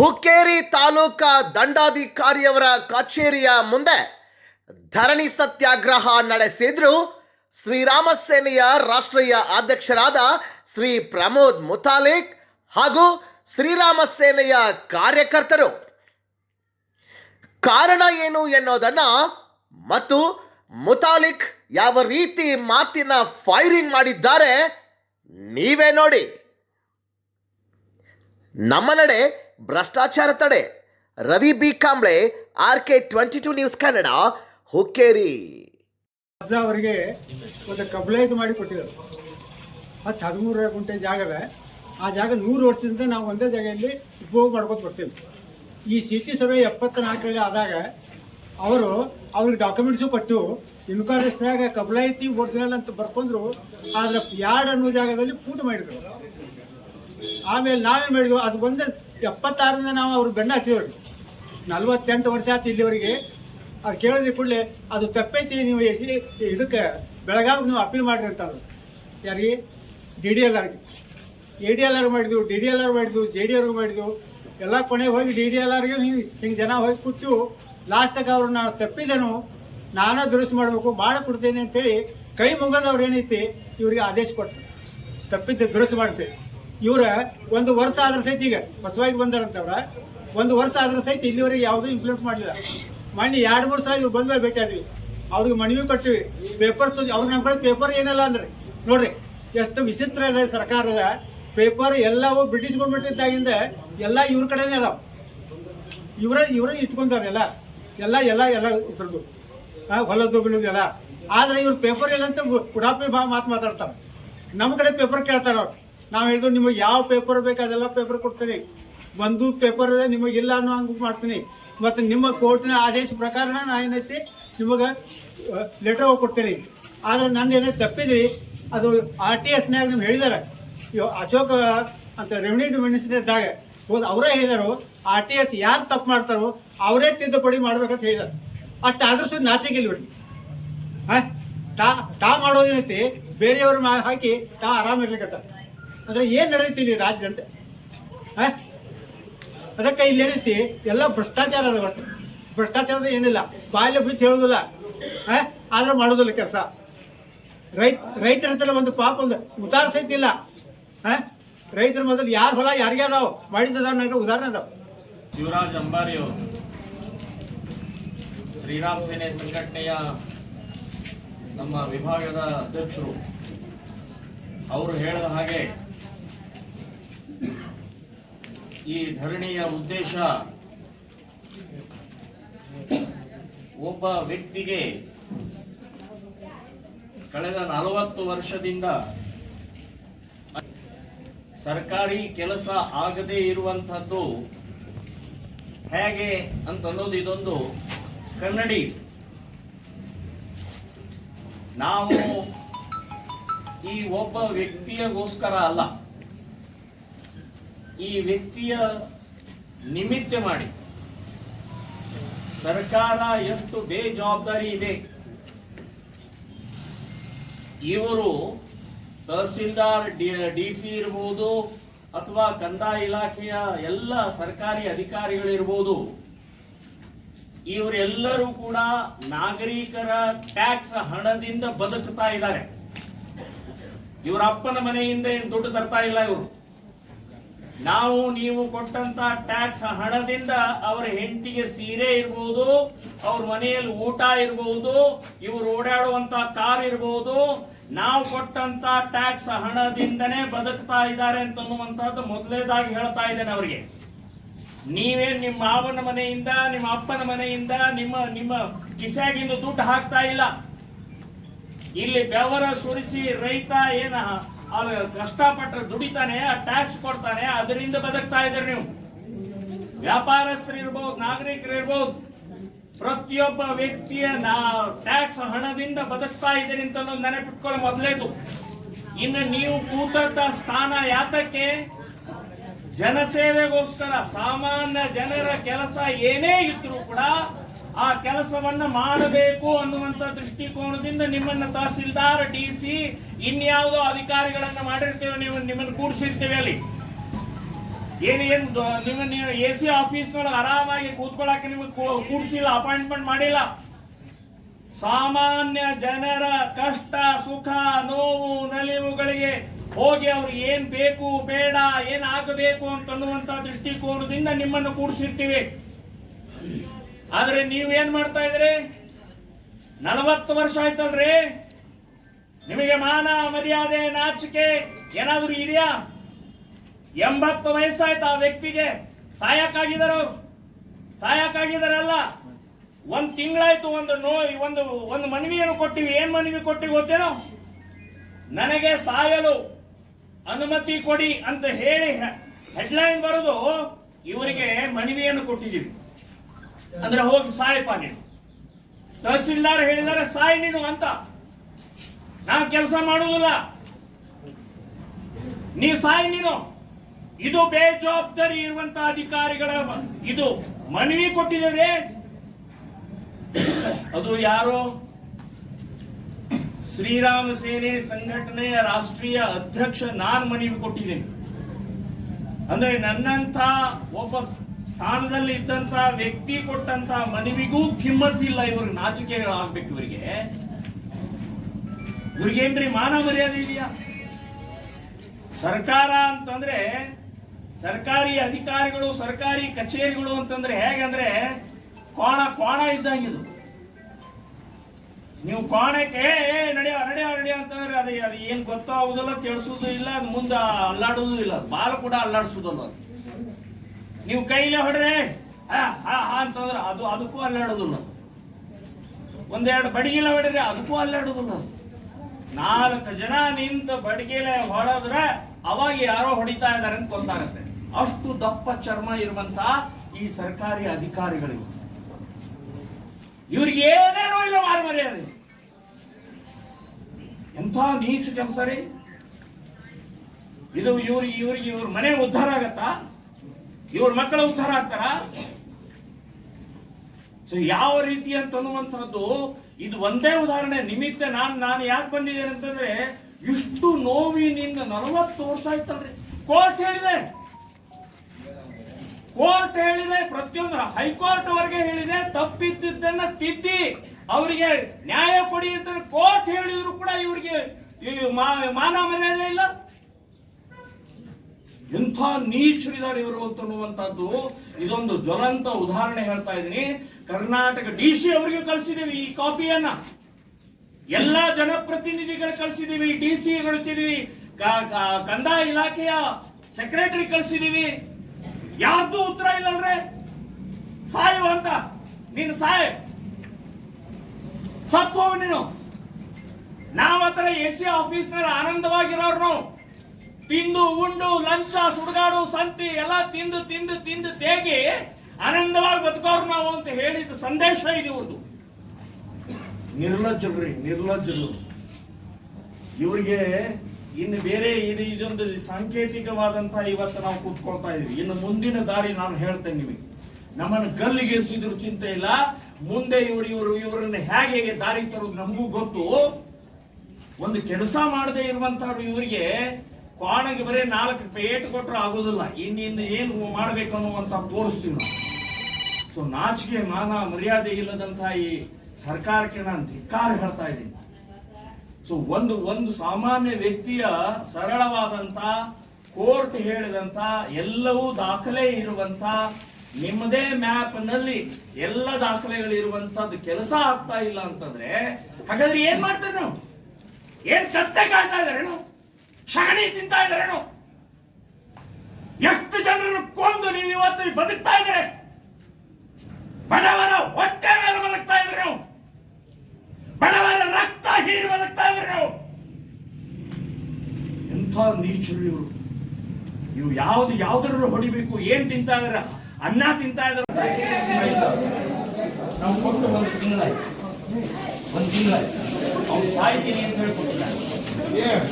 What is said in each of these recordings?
ಹುಕ್ಕೇರಿ ತಾಲೂಕಾ ದಂಡಾಧಿಕಾರಿಯವರ ಕಚೇರಿಯ ಮುಂದೆ ಧರಣಿ ಸತ್ಯಾಗ್ರಹ ನಡೆಸಿದ್ರು ಶ್ರೀರಾಮ ಸೇನೆಯ ರಾಷ್ಟ್ರೀಯ ಅಧ್ಯಕ್ಷರಾದ ಶ್ರೀ ಪ್ರಮೋದ್ ಮುತಾಲಿಕ್ ಹಾಗೂ ಶ್ರೀರಾಮ ಸೇನೆಯ ಕಾರ್ಯಕರ್ತರು. ಕಾರಣ ಏನು ಎನ್ನೋದನ್ನ ಮತ್ತು ಮುತಾಲಿಕ್ ಯಾವ ರೀತಿ ಮಾತಿನ ಫೈರಿಂಗ್ ಮಾಡಿದ್ದಾರೆ ನೀವೇ ನೋಡಿ. ನಮ್ಮ ನಡೆ ಭ್ರಷ್ಟಾಚಾರ ತಡೆ. Ravi B. Kamble R K twenty two news Kannada, Hukkeri. ಅವರಿಗೆ ಒಂದು ಕಬ್ಲಾಯಿತು ಮಾಡಿ ಕೊಟ್ಟಿದ್ದಾರೆ ಹತ್ತು ಹದಿಮೂರು ಗುಂಟೆ ಜಾಗದ ಆ ಜಾಗ ನೂರು ವರ್ಷದಿಂದ ನಾವು ಒಂದೇ ಜಾಗದಲ್ಲಿ ಉಪಯೋಗ ಮಾಡ್ಕೊಂಡು ಬರ್ತೀವಿ. ಈ ಸಿ ಸಿ ಸರ್ವೆ ಎಪ್ಪತ್ತ ನಾಲ್ಕರಲ್ಲಿ ಆದಾಗ ಅವರು ಅವ್ರಿಗೆ ಡಾಕ್ಯುಮೆಂಟ್ಸು ಕೊಟ್ಟು ಇನ್ಕಾರೆಸ್ಟ್ನಾಗ ಕಬ್ಲಾಯಿತಿ ಒರಿಜಿನಲ್ ಅಂತ ಬರ್ಕೊಂಡ್ರು, ಆದ್ರೆ ಯಾರ್ಡ್ ಅನ್ನೋ ಜಾಗದಲ್ಲಿ ಪೂಟ ಮಾಡಿದ್ರು. ಆಮೇಲೆ ನಾವೇನು ಮಾಡಿದ್ವು? ಅದು ಒಂದು ಎಪ್ಪತ್ತಾರರಿಂದ ನಾವು ಅವ್ರಿಗೆ ಬೆನ್ನ ಹಚ್ಚಿದ್ವಿ ನಲ್ವತ್ತೆಂಟು ವರ್ಷ ಆಯ್ತು ಇಲ್ಲಿವರೆಗೆ. ಅದು ಕೇಳಿದ ಕೂಡಲೇ ಅದು ತಪ್ಪೈತಿ, ನೀವು ಎಸಿ, ಇದಕ್ಕೆ ಬೆಳಗಾವಿ ನೀವು ಅಪೀಲ್ ಮಾಡ್ರಿ ಅಂತ ಅಂದ್ರು. ಯಾರಿಗೆ? ಡಿ ಡಿ ಎಲ್ ಆರ್ಗೆ. ಎ ಡಿ ಎಲ್ ಆರ್ ಮಾಡಿದ್ವು, ಡಿ ಡಿ ಎಲ್ ಆರ್ ಮಾಡಿದ್ವು, ಜೆ ಡಿ ಆರ್ ಮಾಡಿದ್ವು. ಎಲ್ಲ ಕೊನೆಗೆ ಹೋಗಿ ಡಿ ಡಿ ಎಲ್ ಆರ್ಗೆ ಹಿಂಗೆ ಜನ ಹೋಗಿ ಕೂತು ಲಾಸ್ಟಾಗಿ ಅವ್ರು ನಾನು ತಪ್ಪಿದ್ದೇನು ನಾನೇ ದುರಸ್ತಿ ಮಾಡಬೇಕು ಮಾಡಿಕೊಡ್ತೇನೆ ಅಂತೇಳಿ ಕೈ ಮುಗಿದವ್ರು ಏನೈತಿ, ಇವ್ರಿಗೆ ಆದೇಶ ಕೊಟ್ಟರು ತಪ್ಪಿದ್ದೆ ದುರಸ್ತಿ ಮಾಡ್ತೇವೆ ಇವ್ರ ಒಂದು ವರ್ಷ ಆದ್ರ ಸಹಿತ ಈಗ ಹೊಸವಾಗಿ ಬಂದಾರಂತವ್ರ, ಒಂದು ವರ್ಷ ಆದ್ರ ಸಹಿತ ಇಲ್ಲಿವರೆಗೆ ಯಾವುದೂ ಇಂಪ್ಲಿಮೆಂಟ್ ಮಾಡಲಿಲ್ಲ. ಮೊನ್ನೆ ಎರಡು ಮೂರು ಸಲ ಇವ್ರು ಬಂದ್ಮೇಲೆ ಭೇಟಿ ಆದ್ವಿ. ಅವ್ರಿಗೆ ಮನವಿ ಕೊಟ್ಟಿವಿ ಪೇಪರ್ಸ್ ಅವ್ರಿಗೆ ನಮ್ಮ ಕಡೆ ಪೇಪರ್ ಏನಿಲ್ಲ ಅಂದ್ರೆ, ನೋಡ್ರಿ, ಎಷ್ಟು ವಿಚಿತ್ರ ಇದೆ ಸರ್ಕಾರದ ಪೇಪರ್ ಎಲ್ಲವೂ ಬ್ರಿಟಿಷ್ ಗೌರ್ಮೆಂಟ್ ಇದ್ದಾಗಿಂದ ಎಲ್ಲ ಇವ್ರ ಕಡೆನೇ ಅದಾವ. ಇವರ ಇವರೇ ಇಟ್ಕೊಂತಾರೆ ಎಲ್ಲ. ಎಲ್ಲ ಎಲ್ಲ ಎಲ್ಲ ಇದ್ರದ್ದು. ಹೊಲದ್ದು ಬಿಳೋದು ಎಲ್ಲ. ಆದ್ರೆ ಇವ್ರು ಪೇಪರ್ ಇಲ್ಲ ಅಂತ ಗುಡಾಪಿ ಮಾತು ಮಾತಾಡ್ತಾರೆ. ನಮ್ಮ ಕಡೆ ಪೇಪರ್ ಕೇಳ್ತಾರೆ ಅವ್ರು. ನಾವು ಹೇಳಿದ್ರು ನಿಮಗೆ ಯಾವ ಪೇಪರ್ ಬೇಕು ಅದೆಲ್ಲ ಪೇಪರ್ ಕೊಡ್ತೀನಿ. ಒಂದು ಪೇಪರ್ ನಿಮಗೆ ಇಲ್ಲ ಅನ್ನೋ ಹಂಗೆ ಮಾಡ್ತೀನಿ. ಮತ್ತು ನಿಮ್ಮ ಕೋರ್ಟಿನ ಆದೇಶ ಪ್ರಕಾರ ನಾನು ಏನೈತಿ? ನಿಮಗೆ ಲೆಟರ್ ಕೊಡ್ತೀನಿ. ಆದ್ರೆ ನಂದು ಏನೇ ತಪ್ಪಿದ್ರಿ, ಅದು ಆರ್ ಟಿ ಎಸ್ನಾಗ ನಿಮ್ಗೆ ಹೇಳಿದಾರೆ. ಅಶೋಕ್ ಅಂತ ರೆವಿನ್ಯೂ ಮಿನಿಸ್ಟರ್ ಇದ್ದಾಗ, ಹೋದ್ ಅವರೇ ಹೇಳಿದರು ಆರ್ ಟಿ ಎಸ್ ಯಾರು ತಪ್ಪು ಮಾಡ್ತಾರೋ, ಅವರೇ ತಿದ್ದುಪಡಿ ಮಾಡ್ಬೇಕಂತ ಹೇಳಿದಾರೆ. ಅಷ್ಟು ಆದ್ರೂ ಸುತ್ತ ನಾಚಿಗಿಲ್ಲ ಬಿಡಿ ಹಾಂ? ತಾ ತಾ ಮಾಡೋದೇನೈತಿ ಬೇರೆಯವ್ರ ಹಾಕಿ ತಾ ಆರಾಮ ಇರ್ಲಿಕ್ಕತ್ತ ಅಂದ್ರೆ ಏನ್ ನಡೀತಿ ಇಲ್ಲಿ ರಾಜ್ಯ ಹಾ? ಅದಕ್ಕೆ ಇಲ್ಲಿ ಏನೈತಿ? ಎಲ್ಲ ಭ್ರಷ್ಟಾಚಾರ ಅದ ಒಟ್ಟು. ಭ್ರಷ್ಟಾಚಾರದ ಏನಿಲ್ಲ. ಬಾಯಲ್ಲಿ ಬಿಚ್ಚಿ ಹೇಳುದಿಲ್ಲ. ಹಾಂ? ಆದ್ರೆ ಮಾಡೋದಿಲ್ಲ ಕೆಲಸ. ರೈತ, ರೈತರ ಒಂದು ಪಾಪ ಒಂದು ಉದಾರ ಸಹಿತ ಇಲ್ಲ. ಹಾ? ರೈತರ ಮೊದಲು ಯಾರ ಹೊಲ, ಯಾರಿಗೆ ಅದಾವ? ಮಾಡಿದ ನನಗೆ ಉದಾಹರಣೆ ಅದಾವ. ಶಿವರಾಜ್ ಅಂಬಾರಿ ಅವರು. ಶ್ರೀರಾಮ್ ಸೇನೆ ಸಂಘಟನೆಯ ನಮ್ಮ ವಿಭಾಗದ ಅಧ್ಯಕ್ಷರು. ಅವರು ಹೇಳಿದ ಹಾಗೆ ಈ ಧರಣಿಯ ಉದ್ದೇಶ ಒಬ್ಬ ವ್ಯಕ್ತಿಗೆ ಕಳೆದ ನಲವತ್ತು ವರ್ಷದಿಂದ ಸರ್ಕಾರಿ ಕೆಲಸ ಆಗದೇ ಇರುವಂತಹದ್ದು ಹೇಗೆ ಅಂತ ಅನ್ನೋದು ಇದೊಂದು ಕನ್ನಡಿ. ನಾವು ಈ ಒಬ್ಬ ವ್ಯಕ್ತಿಯಗೋಸ್ಕರ ಅಲ್ಲ. ಈ ವ್ಯಕ್ತಿಯ ನಿಮಿತ್ತ ಮಾಡಿ. ಸರ್ಕಾರ ಎಷ್ಟು ಬೇಜವಾಬ್ದಾರಿ ಇದೆ. ಇವರು ತಹಸೀಲ್ದಾರ್, ಡಿ ಸಿ ಇರಬಹುದು ಅಥವಾ ಕಂದಾಯ ಇಲಾಖೆಯ ಎಲ್ಲ ಸರ್ಕಾರಿ ಅಧಿಕಾರಿಗಳಿರ್ಬೋದು. ಇವರೆಲ್ಲರೂ ಕೂಡ ನಾಗರಿಕರ ಟ್ಯಾಕ್ಸ್ ಹಣದಿಂದ ಬದುಕ್ತಾ ಇದ್ದಾರೆ. ಇವರ ಅಪ್ಪನ ಮನೆಯಿಂದ ಏನು ದುಡ್ಡು ತರ್ತಾ ಇಲ್ಲ ಇವರು. ನಾವು ನೀವು ಕೊಟ್ಟಂತ ಟ್ಯಾಕ್ಸ್ ಹಣದಿಂದ ಅವರ ಹೆಂಡತಿಗೆ ಸೀರೆ ಇರ್ಬೋದು, ಅವ್ರ ಮನೆಯಲ್ಲಿ ಊಟ ಇರ್ಬೋದು, ಇವರು ಓಡಾಡುವಂತ ಕಾರ್ ಇರ್ಬೋದು, ನಾವು ಕೊಟ್ಟಂತ ಟ್ಯಾಕ್ಸ್ ಹಣದಿಂದನೇ ಬದುಕ್ತಾ ಇದ್ದಾರೆ ಅಂತನ್ನುವಂತಹದ್ದು ಮೊದಲೇದಾಗಿ ಹೇಳ್ತಾ ಇದ್ದೇನೆ ಅವರಿಗೆ. ನೀವೇ ನಿಮ್ಮ ಮಾವನ ಮನೆಯಿಂದ, ನಿಮ್ಮ ಅಪ್ಪನ ಮನೆಯಿಂದ, ನಿಮ್ಮ ನಿಮ್ಮ ಕಿಸಾಗಿಂದು ದುಡ್ಡು ಹಾಕ್ತಾ ಇಲ್ಲ. ಇಲ್ಲಿ ಬೆವರ ಸುರಿಸಿ ರೈತ ಏನ ಕಷ್ಟಪಟ್ಟು ದುಡಿತಾನೆ ಆ ಟ್ಯಾಕ್ಸ್ ಕೊಡ್ತಾನೆ, ಅದರಿಂದ ಬದುಕ್ತಾ ಇದ್ದೀರಿ ನೀವು. ವ್ಯಾಪಾರಸ್ಥರು ಇರ್ಬೋದು, ನಾಗರಿಕರು ಇರ್ಬೋದು, ಪ್ರತಿಯೊಬ್ಬ ವ್ಯಕ್ತಿಯ ನಾ ಟ್ಯಾಕ್ಸ್ ಹಣದಿಂದ ಬದುಕ್ತಾ ಇದ್ದೀರಿ ಅಂತ ನೆನಪಿಟ್ಕೊಳ್ಳಿ ಮೊದಲೇದು. ಇನ್ನು ನೀವು ಕೂತಂತ ಸ್ಥಾನ ಯಾತಕ್ಕೆ? ಜನಸೇವೆಗೋಸ್ಕರ. ಸಾಮಾನ್ಯ ಜನರ ಕೆಲಸ ಏನೇ ಇದ್ರೂ ಕೂಡ ಆ ಕೆಲಸವನ್ನ ಮಾಡಬೇಕು ಅನ್ನುವಂತ ದೃಷ್ಟಿಕೋನದಿಂದ ನಿಮ್ಮನ್ನ ತಹಸೀಲ್ದಾರ್, ಡಿ ಸಿ, ಇನ್ಯಾವುದೋ ಅಧಿಕಾರಿಗಳನ್ನ ಮಾಡಿರ್ತೇವೆ ನೀವು ನಿಮ್ಮನ್ನು ಕೂಡಿಸಿರ್ತೇವೆ ಅಲ್ಲಿ. ಏನು ನಿಮ್ಮ ನೀವು ಎ ಸಿ ಆಫೀಸ್ನೊಳಗೆ ಆರಾಮಾಗಿ ಕೂತ್ಕೊಳ್ಳಕ್ಕೆ ನಿಮಗೆ ಕೂಡಿಸಿಲ್ಲ, ಅಪಾಯಿಂಟ್ಮೆಂಟ್ ಮಾಡಿಲ್ಲ. ಸಾಮಾನ್ಯ ಜನರ ಕಷ್ಟ, ಸುಖ, ನೋವು, ನಲಿವುಗಳಿಗೆ ಹೋಗಿ ಅವ್ರಿಗೆ ಏನ್ ಬೇಕು, ಬೇಡ, ಏನ್ ಆಗಬೇಕು ಅಂತನ್ನುವಂತ ದೃಷ್ಟಿಕೋನದಿಂದ ನಿಮ್ಮನ್ನು ಕೂಡಿಸಿರ್ತೀವಿ. ಆದ್ರೆ ನೀವೇನ್ ಮಾಡ್ತಾ ಇದ್ರಿ? ನಲವತ್ತು ವರ್ಷ ಆಯ್ತಲ್ರಿ? ನಿಮಗೆ ಮಾನ, ಮರ್ಯಾದೆ, ನಾಚಿಕೆ ಏನಾದ್ರೂ ಇದೆಯಾ? ಎಂಬತ್ತು ವಯಸ್ಸಾಯ್ತು ಆ ವ್ಯಕ್ತಿಗೆ. ಸಾಯಕ್ಕಾಗಿದ್ದಾರೆ? ಸಾಯಕ್ಕಾಗಿದ್ದಾರಲ್ಲ? ಒಂದ್ ತಿಂಗಳಾಯ್ತು, ಒಂದು ನೋ ಒಂದು ಒಂದು ಮನವಿಯನ್ನು ಕೊಟ್ಟಿವಿ. ಏನ್ ಮನವಿ ಕೊಟ್ಟಿವಿ ಗೊತ್ತೇನೋ? ನನಗೆ ಸಾಯಲು ಅನುಮತಿ ಕೊಡಿ ಅಂತ ಹೇಳಿ ಹೆಡ್ಲೈನ್ ಬರೋದು ಇವರಿಗೆ ಮನವಿಯನ್ನು ಕೊಟ್ಟಿದ್ದೀವಿ. ಅಂದ್ರೆ ಹೋಗಿ ಸಾಯಪ್ಪ ನೀನು. ತಹಸೀಲ್ದಾರ್ ಹೇಳಿದ್ದಾರೆ ಸಾಯಿ ನೀನು ಅಂತ. ನಾವು ಕೆಲಸ ಮಾಡುವುದಿಲ್ಲ. ನೀ ಸಾಯಿ ನೀನು. ಇದು ಬೇಜವಾಬ್ದಾರಿ ಇರುವಂತ ಅಧಿಕಾರಿಗಳ ಇದು ಮನವಿ ಕೊಟ್ಟಿದ್ದೇವೆ. ಅದು ಯಾರು? ಶ್ರೀರಾಮ ಸೇನೆ ಸಂಘಟನೆಯ ರಾಷ್ಟ್ರೀಯ ಅಧ್ಯಕ್ಷ ನಾನು ಮನವಿ ಕೊಟ್ಟಿದ್ದೇನೆ. ಅಂದ್ರೆ ನನ್ನಂತ ಒಬ್ಬ ಸ್ಥಾನದಲ್ಲಿ ಇದ್ದಂತ ವ್ಯಕ್ತಿ ಕೊಟ್ಟಂತ ಮನವಿಗೂ ಕಿಮ್ಮತ್ತಿಲ್ಲ ಇವ್ರಿಗೆ ನಾಚಿಕೆ ಆಗ್ಬೇಕು ಇವರಿಗೆ. ಇವ್ರಿಗೇನ್ರಿ ಮಾನ ಮರ್ಯಾದೆ ಇದೆಯಾ? ಸರ್ಕಾರ ಅಂತಂದ್ರೆ ಸರ್ಕಾರಿ ಅಧಿಕಾರಿಗಳು, ಸರ್ಕಾರಿ ಕಚೇರಿಗಳು ಅಂತಂದ್ರೆ ಹೇಗಂದ್ರೆ ಕೋಣ ಕೋಣ ಇದ್ದಂಗಿದು ನೀವು ಕೋಣಕ್ಕೆ ನಡೆಯ ನಡೆಯ ನಡೆಯ ಅಂತಂದ್ರೆ ಅದು ಅದು ಏನು ಗೊತ್ತಾಗುದಿಲ್ಲ ತಿಳಿಸೋದು ಇಲ್ಲ, ಅದು ಮುಂದೆ ಅಲ್ಲಾಡೋದು ಇಲ್ಲ ಬಾಲ ಕೂಡ ಅಲ್ಲಾಡಿಸೋದಲ್ಲ. ನೀವು ಕೈಲೇ ಹೊಡ್ರೆ ಅಂತಂದ್ರೆ ಅದು ಅದಕ್ಕೂ ಅಲ್ಲಾಡೋದಿಲ್ಲ ಒಂದೆರಡು ಬಡಗಿಲ ಹೊಡೆದ್ರೆ ಅದಕ್ಕೂ ಅಲ್ಲಾಡೋದಿಲ್ಲ. ನಾಲ್ಕು ಜನ ನಿಂತ ಬಡಗಿಲ ಹೊಡೆದ್ರೆ ಅವಾಗ ಯಾರೋ ಹೊಡಿತಾ ಇದ್ದಾರೆ ಅಂತ ಗೊತ್ತಾಗುತ್ತೆ. ಅಷ್ಟು ದಪ್ಪ ಚರ್ಮ ಇರುವಂತ ಈ ಸರ್ಕಾರಿ ಅಧಿಕಾರಿಗಳಿವೆ. ಇವ್ರಿಗೆ ಏನೇನೋ ಇಲ್ಲ ಮಾರು ಮರ್ಯಾದೆ ಎಂಥ ನೀಚು ಕೆಲಸ ರೀ? ಇದು ಇವ್ರಿಗೆ ಇವ್ರಿಗೆ ಇವ್ರ ಮನೆ ಉದ್ಧಾರ ಆಗತ್ತಾ? ಇವ್ರ ಮಕ್ಕಳ ಉದ್ಧಾರ ಆಗ್ತಾರ ಸೊ ಯಾವ ರೀತಿ ಅಂತ ಅನ್ನುವಂಥದ್ದು ಇದು ಒಂದೇ ಉದಾಹರಣೆ. ನಿಮಿತ್ತ ನಾನು ನಾನು ಯಾಕೆ ಬಂದಿದ್ದೇನೆ ಅಂತಂದ್ರೆ, ಇಷ್ಟು ನೋವಿನಿಂದ ನಲವತ್ತು ವರ್ಷ ಆಯ್ತಲ್ರಿ. ಕೋರ್ಟ್ ಹೇಳಿದೆ. ಕೋರ್ಟ್ ಹೇಳಿದೆ. ಪ್ರತಿಯೊಂದು ಹೈಕೋರ್ಟ್ ವರೆಗೆ ಹೇಳಿದೆ. ತಪ್ಪಿದ್ದನ್ನ ತಿದ್ದಿ ಅವರಿಗೆ ನ್ಯಾಯ ಕೊಡಿ ಅಂತ ಕೋರ್ಟ್ ಹೇಳಿದ್ರು ಕೂಡ ಇವರಿಗೆ ಮಾನ ಮರ್ಯಾದೆ ಇಲ್ಲ. ಎಂಥ ನೀಚರಿದ್ದಾರೆ ಇವರು ಅಂತನ್ನುವಂಥದ್ದು ಇದೊಂದು ಜ್ವಲಂತ ಉದಾಹರಣೆ ಹೇಳ್ತಾ ಇದ್ದೀನಿ. ಕರ್ನಾಟಕ ಡಿ ಸಿ ಅವರಿಗೆ ಕಳಿಸಿದೀವಿ ಈ ಕಾಪಿಯನ್ನ. ಎಲ್ಲ ಜನಪ್ರತಿನಿಧಿಗಳು ಕಳಿಸಿದೀವಿ ಡಿ ಸಿ ಕಳಿಸಿದೀವಿ ಕಂದಾಯ ಇಲಾಖೆಯ ಸೆಕ್ರೆಟರಿ ಕಳಿಸಿದೀವಿ ಯಾರ್ದು ಉತ್ತರ ಇಲ್ಲಲ್ರೆ? ಸಾಯು ಅಂತ. ನೀನು ಸಾಯ. ಸತ್ತು ನೀನು. ನಾವ್ ಹತ್ರ ಎ ಸಿ ಆಫೀಸ್ನಲ್ಲಿ ಆನಂದವಾಗಿರೋರು ನಾವು ತಿಂದು ಉಂಡು, ಲಂಚ, ಸುಡುಗಾಡು, ಸಂತಿ ಎಲ್ಲ ತಿಂದು ತಿಂದು ತಿಂದು ತೇಗಿ ಆನಂದವಾಗಿ ಬದುಕೋರು ನಾವು ಅಂತ ಹೇಳಿದ ಸಂದೇಶ ಇದೆ ಒಂದು ನಿರ್ಲಜ್ಜರು ನಿರ್ಲಜ್ಜರು. ಇವರಿಗೆ ಇನ್ನು ಬೇರೆ ಇದು ಇದೊಂದು ಸಾಂಕೇತಿಕವಾದಂತಹ ಇವತ್ತು ನಾವು ಕೂತ್ಕೊಳ್ತಾ ಇದೀವಿ. ಇನ್ನು ಮುಂದಿನ ದಾರಿ ನಾನು ಹೇಳ್ತೇನೆ ನಿಮಗೆ. ನಮ್ಮನ್ನು ಗಲ್ಲಿಗೇರಿಸಿದ್ರು ಚಿಂತೆ ಇಲ್ಲ. ಮುಂದೆ ಇವರು ಇವರು, ಇವರನ್ನ ಹೇಗೆ ದಾರಿ ತರೋದು ನಮಗೂ ಗೊತ್ತು. ಒಂದು ಕೆಲಸ ಮಾಡದೆ ಇರುವಂತಹ ಇವರಿಗೆ ಕ್ವಾಣಗೆ ಬರೀ ನಾಲ್ಕು ಪೇಟ್ ಕೊಟ್ಟರು ಆಗೋದಿಲ್ಲ. ಇನ್ನಿನ್ನು ಏನು ಮಾಡಬೇಕು ಅನ್ನುವಂತ ತೋರಿಸ್ತೀವಿ ನಾವು. ಸೊ ನಾಚಿಕೆ ಮಾನ ಮರ್ಯಾದೆ ಇಲ್ಲದಂತ ಈ ಸರ್ಕಾರಕ್ಕೆ ನಾನು ಧಿಕ್ಕಾರ ಹೇಳ್ತಾ ಇದ್ದೀನಿ. ಸೊ ಒಂದು ಒಂದು ಸಾಮಾನ್ಯ ವ್ಯಕ್ತಿಯ ಸರಳವಾದಂತ ಕೋರ್ಟ್ ಹೇಳಿದಂತ ಎಲ್ಲವೂ ದಾಖಲೆ ಇರುವಂತ ನಿಮ್ಮದೇ ಮ್ಯಾಪ್ನಲ್ಲಿ ಎಲ್ಲ ದಾಖಲೆಗಳು ಇರುವಂತದ್ದು ಕೆಲಸ ಆಗ್ತಾ ಇಲ್ಲ ಅಂತಂದ್ರೆ ಹಾಗಾದ್ರೆ ಏನ್ ಮಾಡ್ತಾರೆ ನಾವು? ಏನ್ ಕತ್ತೆ ಕಾಯ್ತಾ ಇದಾರೇನು ಸಗಣಿ ತಿಂತಾ ಇದ್ದಾರೇನು? ಎಷ್ಟು ಜನರನ್ನು ಕೊಂದು ನೀವು ಇವತ್ತು ಬದುಕ್ತಾ ಇದ್ದಾರೆ? ಬಡವರ ಹೊಟ್ಟೆ ಮೇಲೆ ಬದುಕ್ತಾ ಇದ್ರೆ ನೀವು. ಬಡವರ ರಕ್ತ ಹೀರಿ ಬದುಕ್ತಾ ಇದ್ರೆ ನೀವು. ಎಂಥ ನೀಚರು ಇವರು. ಇವು ಯಾವ್ದು ಯಾವ್ದ್ರಲ್ಲೂ ಹೊಡಿಬೇಕು ಏನ್ ತಿಂತಾ ಇದಾರೆ ಅನ್ನ ತಿಂತಾ ಇದಾರೆ ನಾವು ಕೊಟ್ಟು ಒಂದು ತಿಂಗಳಾಯ್ತು. ಒಂದು ತಿಂಗಳಾಯ್ತು. ಅವ್ನು ಸಾಯ್ತೀನಿ ಅಂತ ಹೇಳ್ಕೊಟ್ಟಿಲ್ಲ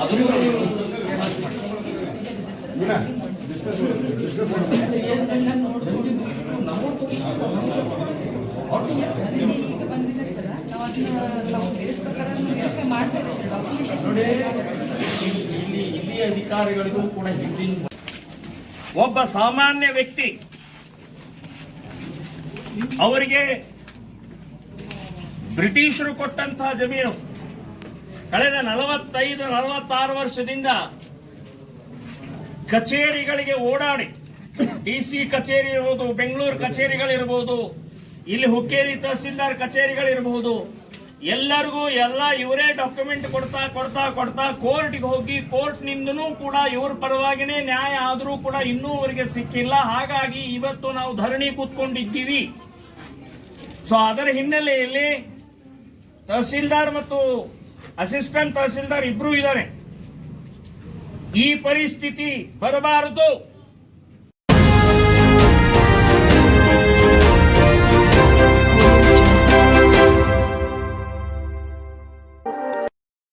ಅದನ್ನು ನೀವು ಈಗ ಬಂದಿದೆ ಸರ್ ನಾವು ಅದನ್ನ ನಾವು ಬೇಸ್ ಪ್ರಕಾರ ವೆರಿಫೈ ಮಾಡ್ತೇವೆ ಒಬ್ಬ ಸಾಮಾನ್ಯ ವ್ಯಕ್ತಿ ಅವರಿಗೆ ಬ್ರಿಟಿಷರು ಕೊಟ್ಟಂತಹ ಜಮೀನು ಕಳೆದ ನಲವತ್ತೈದು ನಲವತ್ತಾರು ವರ್ಷದಿಂದ ಕಚೇರಿಗಳಿಗೆ ಓಡಾಡಿ, ಡಿ ಸಿ ಕಚೇರಿ ಇರ್ಬೋದು ಬೆಂಗಳೂರು ಕಚೇರಿಗಳಿರ್ಬೋದು, ಇಲ್ಲಿ ಹುಕ್ಕೇರಿ ತಹಸೀಲ್ದಾರ್ ಕಚೇರಿಗಳಿರಬಹುದು ಎಲ್ಲರಿಗೂ ಎಲ್ಲ ಇವರೇ ಡಾಕ್ಯುಮೆಂಟ್ ಕೊಡ್ತಾ ಕೊಡ್ತಾ ಕೊಡ್ತಾ ಕೋರ್ಟ್ಗೆ ಹೋಗಿ ಕೋರ್ಟ್ ನಿಂದನೂ ಕೂಡ ಇವ್ರ ಪರವಾಗಿನೇ ನ್ಯಾಯ ಆದರೂ ಕೂಡ ಇನ್ನೂ ಅವರಿಗೆ ಸಿಕ್ಕಿಲ್ಲ. ಹಾಗಾಗಿ ಇವತ್ತು ನಾವು ಧರಣಿ ಕೂತ್ಕೊಂಡಿದ್ದೀವಿ. ಸೊ ಅದರ ಹಿನ್ನೆಲೆಯಲ್ಲಿ ತಹಸೀಲ್ದಾರ್ ಮತ್ತು ಅಸಿಸ್ಟೆಂಟ್ ತಹಸೀಲ್ದಾರ್ ಇಬ್ರು ಇದ್ದಾರೆ. ಈ ಪರಿಸ್ಥಿತಿ ಬರಬಾರದು.